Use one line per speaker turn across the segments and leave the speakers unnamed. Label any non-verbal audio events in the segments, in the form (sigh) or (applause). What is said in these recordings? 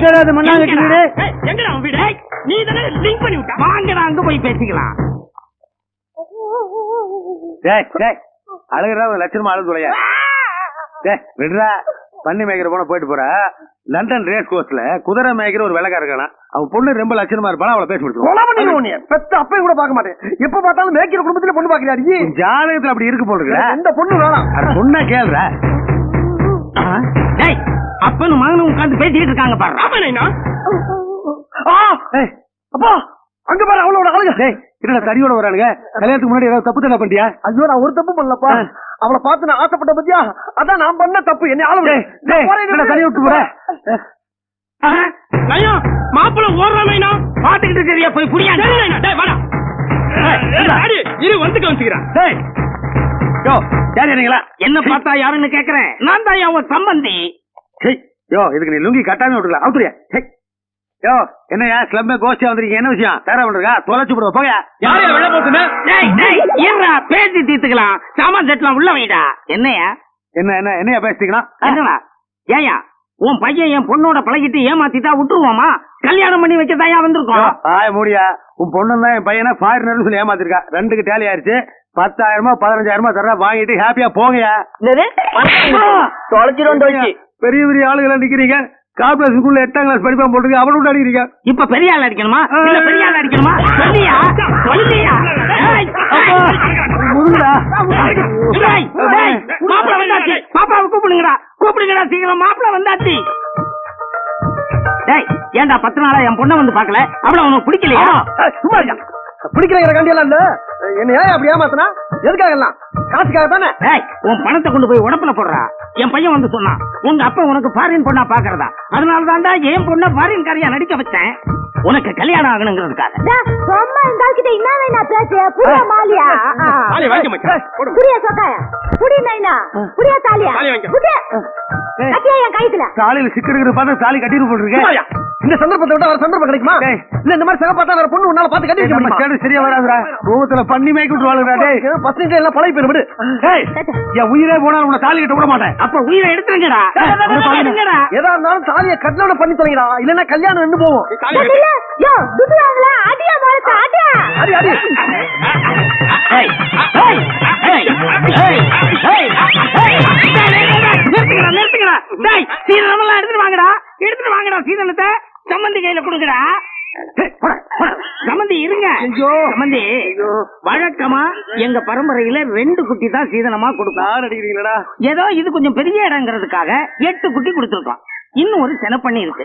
எங்கடா? அது மண்ணாங்கட்டி வீடு?
எங்கடா உன் வீடு? நீ தானே லிங்க் பண்ணி விட்ட. வாங்கடா அங்க போய் பேசிக்கலாம்.
டேய் டேய் அழுகிறா ஒரு லட்சணமா அழுது தொலையா டேய் விடுறா. பண்ணி மேய்க்கிற போன போயிட்டு போற. லண்டன் ரேஸ் கோர்ஸ்ல குதிரை மேய்க்கிற ஒரு விலகா இருக்கானா? அவன் பொண்ணு ரொம்ப லட்சணமா இருப்பானா? அவளை பேசி முடிச்சு
உன்னைய. பெத்த அப்பையும் கூட பார்க்க மாட்டேன். எப்ப பார்த்தாலும் மேய்க்கிற குடும்பத்துல பொண்ணு பாக்குறாடி
ஜாதகத்துல அப்படி இருக்கு போல
எந்த பொண்ணு வேணாம்.
பொண்ணா
டேய் அப்பனும் மகனும் உட்கார்ந்து பேசிட்டு இருக்காங்க பாரு.
ஏய்
அப்பா அங்க பாரு அவளோட ஆளுங்க
டேய் என்னடா தடியோட வரானுங்க? கல்யாணத்துக்கு முன்னாடி ஏதாவது தப்பு தடா பண்ணிட்டியா?
ஐயோ நான் ஒரு தப்பு பண்ணலப்பா. அவளை பார்த்து நான் ஆசைப்பட்ட பத்தியா? அதான் நான் பண்ண தப்பு. என்ன ஆளு
தடி விட்டு போற?
நைனா மாப்பிள ஓடுற நைனா பாத்துக்கிட்டு சரியா போய் புரியா டேய் வாடா. இரு வந்து கவனிச்சுக்கிறேன்
யார் நீங்களா
என்ன பார்த்தா யாருன்னு கேக்குறேன்? நான் தான் அவன் சம்பந்தி.
சரி யோ இதுக்கு நீ லுங்கி கட்டாம விட்டுக்கலாம் அவுத்துறியா சரி யோ என்னையா ஸ்லம்மே கோஷ்டியா வந்திருக்கீங்க. என்ன விஷயம்? தர பண்றா தொலைச்சு போடுவா போயா.
யாரையா வெளில போட்டுன? பேசி தீர்த்துக்கலாம். சாமான் செட்லாம் உள்ள வைடா. என்னையா
என்ன என்ன என்னையா பேசிக்கலாம்
என்னடா? ஏயா உன் பையன் என் பொண்ணோட பழகிட்டு ஏமாத்திட்டா விட்டுருவோமா? கல்யாணம் பண்ணி வைக்கதாயா வந்திருக்கோம்.
ஆய மூடியா. உன் பொண்ணு தான் என் பையனை ஃபாரினர் சொல்லி ஏமாத்திருக்கா. ரெண்டுக்கு டேலி ஆயிருச்சு. பத்தாயிரமா பதினஞ்சாயிரமா தர்றா வாங்கிட்டு ஹாப்பியா போங்கயா
தொலைச்சிடும் தொலைச்சி
பெரிய பெரிய ஆளுகளா நிக்கிறீங்க. கார்பரேஷன் ஸ்கூல்ல எட்டாம் கிளாஸ் படிப்பான் போட்டுருக்கு. அவனு அடிக்கிறீங்க.
இப்ப பெரிய ஆள் அடிக்கணுமா? இல்ல பெரிய ஆள் அடிக்கணுமா? சொல்லியா? சொல்லியா? டேய், மாப்பிள வந்தாச்சு. பாப்பாவை கூப்பிடுங்கடா. கூப்பிடுங்கடா சீக்கிரம். மாப்பிள வந்தாச்சு. டேய் ஏன்டா பத்து நாளா என் பொண்ணை வந்து பாக்கல அவள உனக்கு பிடிக்கலையா?
சும்மா இருக்க பிடிக்கிற கண்டி எல்லாம் இல்ல. என்ன ஏன் அப்படி ஏமாத்தினா? எதுக்காக எல்லாம்? காசுக்காக தானே
உன் பணத்தை கொண்டு போய் உடப்புல போடுறா. என் பையன் வந்து சொன்னான் உங்க அப்பா உனக்கு ஃபாரின் பொண்ணா பாக்குறதா? அதனால தான்டா என் பொண்ண ஃபாரின் காரியா நடிக்க வச்சேன். உனக்கு கல்யாணம் ஆகணுங்கிறதுக்காக.
சும்மா இந்த ஆள்கிட்ட என்ன வேணா பேசு? புரிய மாலியா?
மாலியா வாங்கி மச்சான். போடு.
புரிய சொக்காயா. புடி நைனா புரிய தாலியா.
தாலி வாங்கிக்கோ.
புடி. கட்டியா என் கைத்துல?
தாலியில சிக்கு இருக்கிற பார்த்து தாலி கட்டிட்டு போட்டுருக்கேன்.
இந்த சந்தர்ப்பத்தை விட வேற சந்தர்ப்பம் கிடைக்குமா?
டேய்.
இல்ல இந்த மாதிரி சகப்பா வேற பொண்ணு உன்னால பாத்து கட்டி வைக்க முடியுமா?
சரியா வராதுடா. ரூபத்துல பண்ணி மேய்க்கு விட்டு வாழுறா டேய்.
பசங்க எல்லாம் பழகி போயிரு விடு.
ஏய், என் உயிரே போனா உன்னை தாலி கட்ட விட மாட்டேன்.
அப்ப உயிரை எடுத்துருங்கடா.
எதா இருந்தாலும் தாலிய கட்டணோட பண்ணி தொலைங்கடா இல்லன்னா கல்யாணம் நின்று போவோம்
அடியா
அடி அடி.
நிறுத்துங்கடா, நிறுத்துங்கடா. டேய், சீதனமெல்லாம் எடுத்துட்டு வாங்கடா. எடுத்துட்டு வாங்கடா சீதனத்தை சம்மந்தி கையில கொடுங்கடா. சம்மந்தி இருங்க. சம்மந்தி வழக்கமா எங்க பரம்பரையில ரெண்டு குட்டி தான் சீதனமா கொடுப்போம்
நான் அடிக்கிறீங்களா
ஏதோ இது கொஞ்சம் பெரிய இடங்கிறதுக்காக எட்டு குட்டி கொடுத்துருக்கோம் இன்னும் ஒரு செனப்பண்ணி இருக்கு.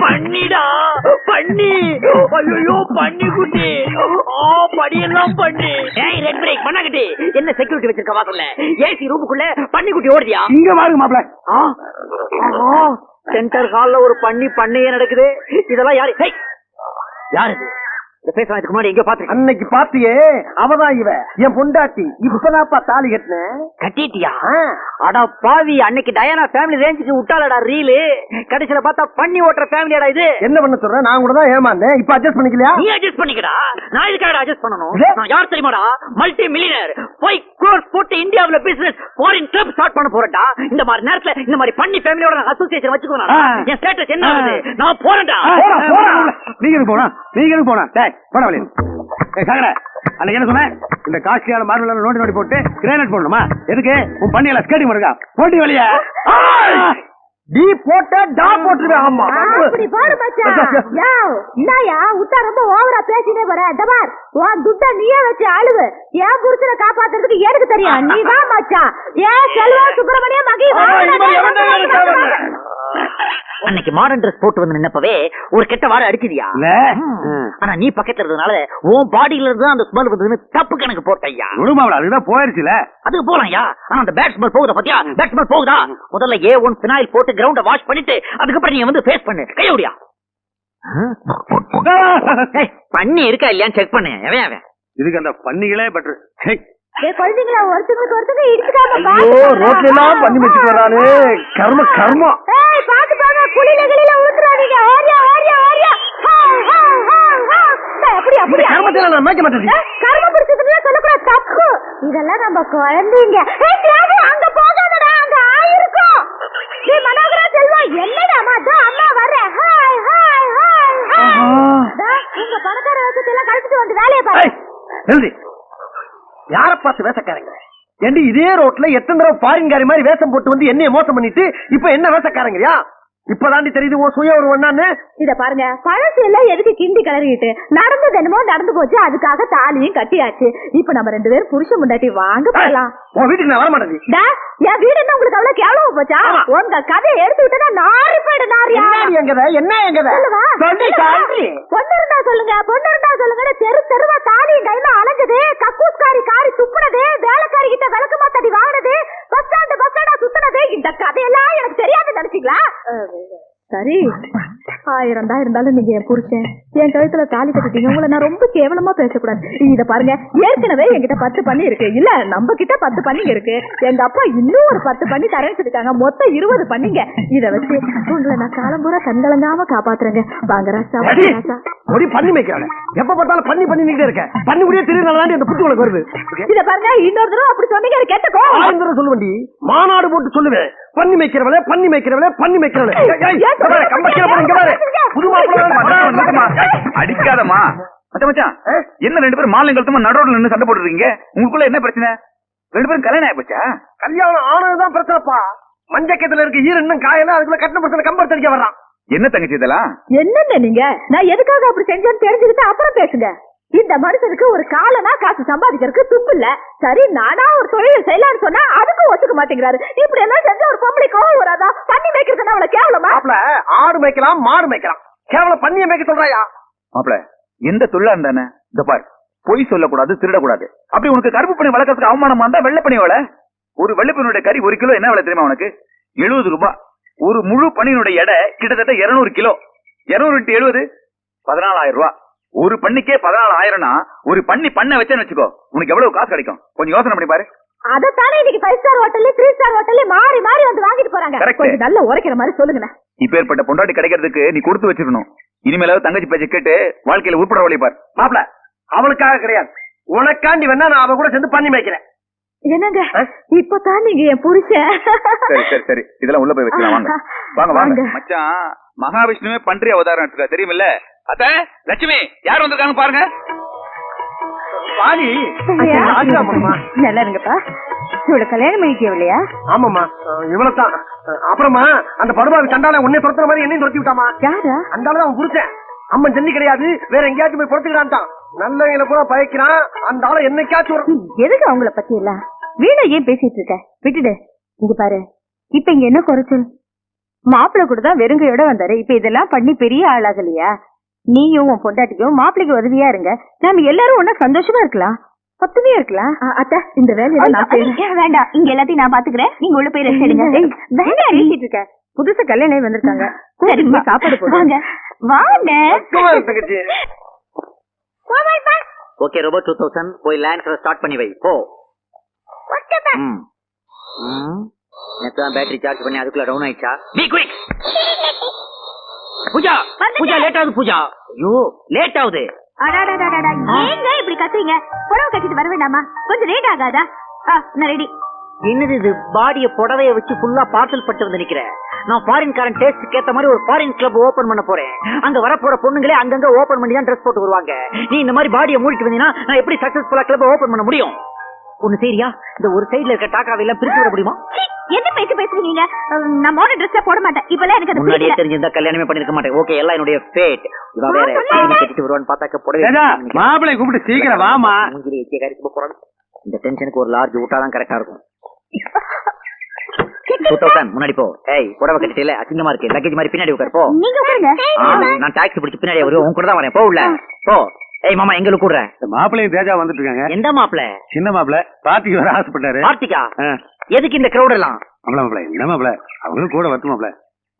பண்ணிடா பண்ணி. ஐயோ பண்ணி குட்டி. ஆ படியெல்லாம் பண்ணி. ஏய் ரெட் பிரேக் பண்ணாங்கட்டி என்ன செக்யூரிட்டி வச்சிருக்க வாசல்ல ஏசி ரூமுக்குள்ள பண்ணி குட்டி ஓடுதியா?
இங்க பாருங்க மாப்பிள.
சென்டர் ஹால்ல ஒரு பண்ணி பண்ணையே நடக்குது. இதெல்லாம் யாரு? யாரு பேசுறேன் இதுக்கு முன்னாடி எங்கேயோ
அன்னைக்கு பாத்தியே அவதான் இவ. என் பொண்டாட்டி இப்பதான்ப்பா தாலி கட்டினேன்
கட்டிட்டியா? அடா பாவி அன்னைக்கு டயானா ஃபேமிலி ரேஞ்சுக்கு விட்டாலடா ரீலு கடைசியில பார்த்தா பண்ணி ஓட்டுற ஃபேமிலியாடா இது.
என்ன பண்ண சொல்றேன் நான் கூட தான் ஏமாந்தேன். இப்ப அட்ஜஸ்ட் பண்ணிக்கலையா?
நீ அட்ஜஸ்ட் பண்ணிக்கடா. நான் இதுக்காக அட்ஜஸ்ட் பண்ணணும்? நான் யார் தெரியுமாடா? மல்டி மில்லியனர் போய் க்ரோர்ஸ் போட்டு இந்தியாவுல பிசினஸ் ஃபாரின் கிளப் ஸ்டார்ட் பண்ண போறேன்டா. இந்த மாதிரி நேரத்துல இந்த மாதிரி பண்ணி ஃபேமிலியோட அசோசியேஷன் வச்சுக்கணும். என் ஸ்டேட்டஸ் என்ன நான் போறேன்டா.
நீங்க போனா நீங்க போனா டேய் போடா வெளிய ஏய் அன்னைக்கு என்ன சொன்னேன்? இந்த காஸ்ட்லியான மார்பிள் நோண்டி நோண்டி போட்டு கிரானைட் போடணுமா? எதுக்கு? உன் பண்ணியல ஸ்கேட்டிங் இருக்கா போட்டி வெளிய
டி போட்ட டா போட்டுருவேன் ஆமா
அப்படி போடு மச்சான். யோ இந்தாயா உத்தா ரொம்ப ஓவரா பேசினே போற. இந்த பார் உன் துட்ட நீயே வச்சு அழுவு. என் புருஷனை காப்பாத்துறதுக்கு எனக்கு தெரியும்? நீ தான் மச்சான். ஏன் செல்வா சுப்பிரமணியம் மகி
அன்னைக்கு மாடர்ன் ட்ரெஸ் போட்டு வந்து நின்னப்பவே ஒரு கெட்ட வாடை அடிச்சிதியா. ஆனா நீ பக்கத்துல இருந்ததுனால உன் பாடியில இருந்து அந்த ஸ்மெல் வந்ததுன்னு தப்பு கணக்கு போட்டையா
விடுமாவள அதுதான் போயிருச்சுல.
அதுக்கு போலாம்யா ஆனா அந்த பேட் ஸ்மெல் போகுதா பாத்தியா? பேட் ஸ்மெல் போகுதா? முதல்ல ஏ ஒன் பினாயில் போட்டு கிரவுண்ட வாஷ் பண்ணிட்டு அதுக்கப்புறம் நீ வந்து ஃபேஸ் பண்ணு. கையோடியா பண்ணி இருக்கா இல்லையான்னு செக் பண்ணு. எவன் அவன்?
இதுக்கு அந்த பன்னிகளே பெட்டர்
ஏ குழந்தைங்களா ஒருத்தங்களுக்கு ஒருத்தங்க இடிச்சுக்காம
ஐயோ ரோட்ல எல்லாம் பண்ணி கர்ம கர்மம்
ஏய் பாத்து பாங்க குளில கிளில ஊத்துறாதீங்க. ஓரியா ஓரியா ஓரியா அப்படி அப்படி
கர்மத்துல நான் மேய்க்க மாட்டேன்.
கர்ம பிடிச்சதுல சொல்லக்கூடாது. தப்பு. இதெல்லாம் நம்ம குழந்தைங்க. ஏய் தியாகு அங்க போகாதடா. அங்க ஆயிருக்கும். நீ மனோகரா என்னடா அம்மா அம்மா வரேன் ஹாய் ஹாய் ஹாய் ஹாய். உங்க பணக்கார வசதி எல்லாம் கழிச்சிட்டு வந்து வேலையை பாரு.
எழுதி யார பார்த்து வேஷக்காரங்க? ஏண்டி இதே ரோட்ல எத்தனை தடவை ஃபாரின்காரி மாதிரி வேஷம் போட்டு வந்து என்னைய மோசம் பண்ணிட்டு இப்ப என்ன வேஷக்காரங்கயா? இப்பதாண்டி தெரியுது உன் சுய ஒரு ஒண்ணான்னு
இத பாருங்க பழசு எல்லாம் எதுக்கு கிண்டி கிளறிட்டு நடந்தது என்னமோ நடந்து போச்சு அதுக்காக தாலியும் கட்டியாச்சு. இப்ப நம்ம ரெண்டு பேரும் புருஷன் முண்டாட்டி வாங்க போலாம்.
உன் வீட்டுக்கு நான் வர மாட்டேன்
என் வீடு என்ன உங்களுக்கு அவ்வளவு கேவலமா போச்சா. உங்க கதையை எடுத்து விட்டா நாரி போயிடு நாரியா?
எங்கத என்ன எங்கத.
பொண்ணு இருந்தா சொல்லுங்க பொண்ணு இருந்தா சொல்லுங்க தெரு தெருவா தாலி கையில அலைஞ்சது. ஆயிரம் தான் இருந்தாலும் நீங்க என் புருஷன். என் கழுத்துல தாலி கட்டிட்டீங்க. உங்களை நான் ரொம்ப கேவலமா பேசக்கூடாது. இத பாருங்க. ஏற்கனவே என்கிட்ட பத்து பண்ணி இருக்கு. இல்ல நம்ம கிட்ட பத்து பண்ணிங்க இருக்கு. எங்க அப்பா இன்னும் ஒரு பத்து பண்ணி தரேன்னு மொத்தம் இருபது பண்ணிங்க. இத வச்சு உங்களை நான் காலம் பூரா கண்கலங்காம காப்பாத்துறேங்க. வாங்க ராசா
ஒடி பண்ணி மேய்க்கிறாங்க எப்ப பார்த்தாலும் பண்ணி பண்ணிக்கிட்டே இருக்க. பண்ணி முடியே தெரியல அந்த புத்தி உனக்கு வருது.
இத பாருங்க இன்னொரு தடவை அப்படி சொன்னீங்க கேட்டுக்கோ
சொல்லுவேண்டி மாநாடு போட்டு சொல்லுவேன். பண்ணி மேய்க்கிறவளே பண்ணி மேய்க்கிறவளே பண்ணி மேய்க்கிறவளே.
அடிக்காதமா மச்சான். மச்சான் என்ன ரெண்டு பேரும் மாலை கழுத்தமா நடுரோட்ல நின்னு சண்டை போட்டுருக்கீங்க? உங்களுக்குள்ள என்ன பிரச்சனை? ரெண்டு பேரும் கல்யாணம் ஆயிப்போச்சா?
கல்யாணம் ஆனதுதான் பிரச்சனைப்பா. மஞ்சக்கத்துல இருக்க ஈர இன்னும் காயல அதுக்குள்ள கட்டின பிரச்சனை கம்பர் அடிக்க வர்றான்.
என்ன தங்கச்சி இதெல்லாம்?
என்னங்க நீங்க? நான் எதுக்காக அப்படி செஞ்சேன்னு தெரிஞ்சுக்கிட்டு அப்புறம் பேசுங்க. இந்த மனுஷனுக்கு ஒரு காலனா காசு சம்பாதிக்கிறதுக்கு துப்பு இல்ல. சரி நானா ஒரு தொழில் செய்யலாம்னு சொன்னா அதுக்கும் ஒத்துக்க மாட்டேங்கிறாரு. இப்படி எல்லாம் செஞ்ச ஒரு பொம்பளை கோவம் வராதா? பண்ணி வைக்கிறதுனா அவ்வளவு கேவலமா?
மாப்பிள ஆடு மேய்க்கலாம் மாடு மேய்க்கலாம். கேவலம் பண்ணிய மேய்க்க சொல்றாயா?
மாப்பிள எந்த தொழிலா இருந்தானே? இந்த பார் பொய் சொல்லக்கூடாது திருடக்கூடாது. அப்படி உனக்கு கருப்பு பண்ணி வளர்க்கறதுக்கு அவமானமா இருந்தா வெள்ளை பண்ணி வள ஒரு வெள்ளைப்பணியுடைய கறி ஒரு கிலோ என்ன விலை தெரியுமா உனக்கு? எழுபது ரூபாய் ஒரு முழு பணியினுடைய எடை கிட்டத்தட்ட இருநூறு கிலோ. இருநூறு இன்ட்டு எழுபது? பதினாலாயிரம் ரூபாய் ஒரு பண்ணிக்கே பதினாலாயிரம்னா ஒரு பண்ணி பண்ண வச்சேன்னு வச்சுக்கோ. உனக்கு எவ்வளவு காசு கிடைக்கும்? கொஞ்சம் யோசனை பண்ணி பாரு.
அதைத்தானே இன்னைக்கு ஃபைவ் ஸ்டார் ஹோட்டல்ல த்ரீ ஸ்டார் ஹோட்டல்ல மாறி மாறி வந்து வாங்கிட்டு போறாங்க.
Correct.
கொஞ்சம் நல்ல உரைக்கிற மாதிரி சொல்லுங்க
இப்பேற்பட்ட பொண்டாட்டி கிடைக்கிறதுக்கு நீ கொடுத்து வச்சிருக்கணும். இனிமேலாவது தங்கச்சி பேச்சை கேட்டு வாழ்க்கையில உட்பட வழி பார்.
மாப்பிள அவளுக்காக கிடையாது. உனக்காண்டி வேணா நான் அவ கூட சேர்ந்து பண்ணி மேய்க்கிறேன்.
என்னங்க? இப்பதான் நீங்க என் புருஷன்.
சரி சரி சரி. இதெல்லாம் உள்ள போய் வச்சுக்கலாம். வாங்க. (laughs) வாங்க வாங்க.
வாங்க.
மச்சான் மகாவிஷ்ணுவே பன்றி அவதாரம் எடுத்துக்க தெரியுமில்ல? அத்த லட்சுமி யார் வந்திருக்காங்க பாருங்க.
பாடி
நல்லா இருங்கப்பா. இவ்வளவு கல்யாணம் பண்ணிக்கவில்லையா
ஆமாம்மா. இவ்வளவுதான் அப்புறமா அந்த படுபாவி சண்டால உன்னை துரத்துற மாதிரி என்னையும் துரத்தி விட்டாமா
யாரா
அந்த அவன் புருஷன். அம்மன் ஜல்லி கிடையாது. வேற எங்கேயாச்சும் போய் பொறுத்துக்கிறான்ட்டான் நல்லவங்களை பூரா பயக்கிறான். அந்த ஆளை என்னைக்காச்சும்
எதுக்கு அவங்கள பத்தி எல்லாம்? வீணா ஏன் பேசிட்டு இருக்க? விட்டுடு. இங்க பாரு. இப்ப இங்க என்ன குறைச்சல்? மாப்பிள்ளை கூட தான் வெறுங்கையோட வந்தாரு. இப்ப இதெல்லாம் பண்ணி பெரிய ஆளாகலையா? நீயும் உன் பொண்டாட்டிக்கும் மாப்பிள்ளைக்கு உதவியா இருங்க. நாம எல்லாரும் ஒன்னா சந்தோஷமா இருக்கலாம். ஒத்துமையா இருக்கலாம். அத்த இந்த வேலையை நான் செய்யறேன் வேண்டாம். இங்க எல்லாத்தையும் நான் பாத்துக்கிறேன். நீங்க உள்ள போய் ரெஸ்ட் எடுங்க வேண்டாம் பேசிட்டு இருக்க. புதுசா கல்யாணம் வந்திருக்காங்க. சாப்பாடு போடுவாங்க வாங்க.
ஓகே ரோபோ டூ தௌசண்ட் போய் லேண்ட் ஸ்டார்ட் பண்ணி வை. போ. நேத்து தான் பேட்டரி சார்ஜ் பண்ணி அதுக்குள்ள டவுன் ஆயிடுச்சா? Be quick Pooja Pooja late ஆகுது பூஜா. ஐயோ லேட் ஆகுது
ஏங்க இப்படி கத்துறீங்க? புடவை கட்டிட்டு வர வேண்டாமா? கொஞ்சம் லேட் ஆகாதா? நான் ரெடி
என்னது இது? பாடிய புடவைய வச்சு ஃபுல்லா பார்சல் பட்டு வந்து நிக்கிறேன் நான் ஃபாரின் காரன் டேஸ்ட் ஏத்த மாதிரி ஒரு ஃபாரின் கிளப் ஓபன் பண்ண போறேன். அங்க வரப்போற பொண்ணுங்களே அங்கங்க ஓபன் பண்ணி தான் ட்ரெஸ் போட்டு வருவாங்க. நீ இந்த மாதிரி பாடியை மூடிட்டு வந்தீங்கன்னா நான் எப்படி சக்சஸ்ஃபுல்லா கிளப் ஓபன் பண்ண முடியும்? ஒண்ணு சரியா இந்த ஒரு சைடுல இருக்க டாக்காவை எல்லாம் பிரிச்சு விட முடியுமா?
என்ன பேச்சு பேசுறீங்க நான் மாடர்ன் ட்ரெஸ் போட மாட்டேன். இப்பெல்லாம் எனக்கு அது
முன்னாடியே தெரிஞ்சிருந்தா கல்யாணமே பண்ணிருக்க மாட்டேன். ஓகே எல்லாம் என்னுடைய ஃபேட் இவ வேற. திரும்பி கட்டிட்டு வருவான்னு பார்த்தாக்க புடவை
மாப்பிளை கூப்பிட்டு சீக்கிரம் வாமா
மூஞ்சில எச்சிய கறிச்சு போறாங்க இந்த டென்ஷனுக்கு ஒரு லார்ஜ் விட்டாதான் கரெக்டா இருக்கும். முன்னாடி போ. ஏய் புடவை கட்டிட்டு அசிங்கமா இருக்கு. லக்கேஜ் மாதிரி பின்னாடி உட்கார் போ.
நீங்க உட்காருங்க.
ஆ, நான் டாக்ஸி பிடிச்சு பின்னாடி வருவேன். உன் கூட தான் வரேன். போ உள்ள. போ. ஏய் மாமா கூடுறேன்
இந்த மாப்பிள்ளையும் தேஜா வந்துட்டு இருக்காங்க
எந்த மாப்பிள
சின்ன மாப்பிள்ளை. பார்ட்டிக்கு வர ஆசைப்பட்டாரு. ஆ.
எதுக்கு இந்த கிரௌட் எல்லாம்?
மாப்பிள மாப்பிள என்ன மாப்பிள அவங்களும் கூட வரட்டும் மாப்பிள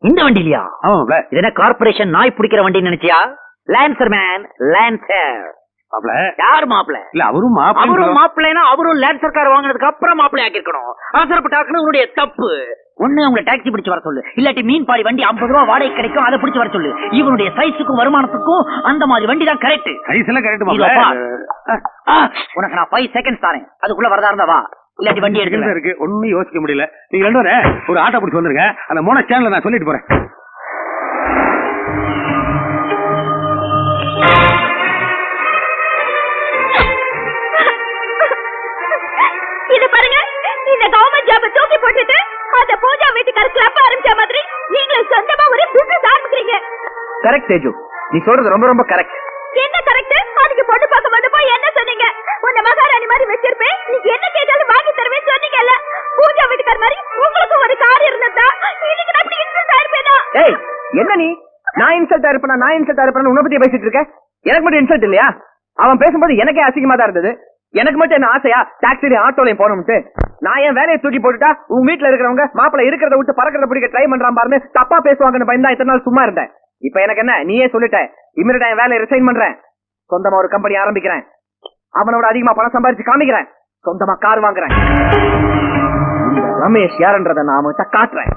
இந்த வண்டிலையா
ஆமா மாப்பிள
இது என்ன கார்பரேஷன் நாய் பிடிக்கிற வண்டின்னு நினைச்சியா? லான்சர் மேன் லான்சர்
மாப்பிள
யார் மாப்பிள
இல்ல அவரும் மாப்பிள்ளை
அவரும் மாப்பிள்ளைனா அவரும் லான்சர் கார் வாங்கினதுக்கு அப்புறம் மாப்பிள்ளை ஆக்கிருக்கணும் அவசரப்பட்டாக்குன்னு உன்னுடைய தப்பு. ஒண்ணு உங்களை டாக்ஸி பிடிச்சு வர சொல்லு. இல்லாட்டி மீன் பாடி வண்டி 50 ரூபா வாடகை கிடைக்கும் அதை பிடிச்சு வர சொல்லு. இவனுடைய சைஸுக்கும் வருமானத்துக்கும் அந்த மாதிரி வண்டி தான் கரெக்ட்
சைஸ் எல்லாம் கரெக்ட்.
உனக்கு நான் ஃபைவ் செகண்ட்ஸ் தரேன். அதுக்குள்ள வரதா இருந்தா வா. இல்லாட்டி வண்டி எடுத்து
இருக்கு? ஒண்ணும் யோசிக்க முடியல. நீங்க ரெண்டு ஒரு ஆட்டோ பிடிச்சு வந்துருங்க. அந்த மோன ஸ்டாண்ட்ல நான் சொல்லிட்டு போறேன்.
வீட்டுக்கார கிளப் ஆரம்பிச்ச மாதிரி நீங்களும் சொந்தமா ஒரு பிசினஸ் ஆரம்பிக்கிறீங்க.
கரெக்ட் தேஜு. நீ சொல்றது ரொம்ப ரொம்ப கரெக்ட்
என்ன கரெக்ட் அதுக்கு பொண்ணு பார்க்க வந்து போய் என்ன சொன்னீங்க? உன்னை மகாராணி மாதிரி வச்சிருப்பேன். நீங்க என்ன கேட்டாலும் வாங்கி தருவேன் சொன்னீங்கல்ல. பூஜா வீட்டுக்கார மாதிரி உங்களுக்கு ஒரு கார் இருந்தா இன்னைக்கு நான் இப்படி இன்சல்ட் ஆயிருப்பேனா
ஏய் என்ன நீ? நான் இன்சல்ட் இருப்பேன்? நான் இன்சல்ட் இருப்பேன்? உன்னை பத்தி பேசிட்டு இருக்க? எனக்கு மட்டும் இன்சல்ட் இல்லையா? அவன் பேசும்போது எனக்கே அசிங்கமா தான் இருந்தது. எனக்கு மட்டும் என்ன ஆசையா? டாக்ஸிலையும் ஆட்டோலையும் போகணும்ட்டு. நான் என் வேலையை தூக்கி போட்டுட்டா உன் வீட்டுல இருக்கிறவங்க மாப்பிளை இருக்கிறத விட்டு பறக்கிறத பிடிக்க ட்ரை பண்றான் பாருன்னு தப்பா பேசுவாங்கன்னு பயந்தா இத்தனை நாள் சும்மா இருந்தேன். இப்ப எனக்கு என்ன? நீயே சொல்லிட்ட. இமிடியா என் வேலையை ரிசைன் பண்றேன். சொந்தமா ஒரு கம்பெனி ஆரம்பிக்கிறேன். அவனோட அதிகமா பணம் சம்பாதிச்சு காமிக்கிறேன். சொந்தமா கார் வாங்குறேன். ரமேஷ் யாருன்றத நான் அவன்கிட்ட காட்டுறேன்.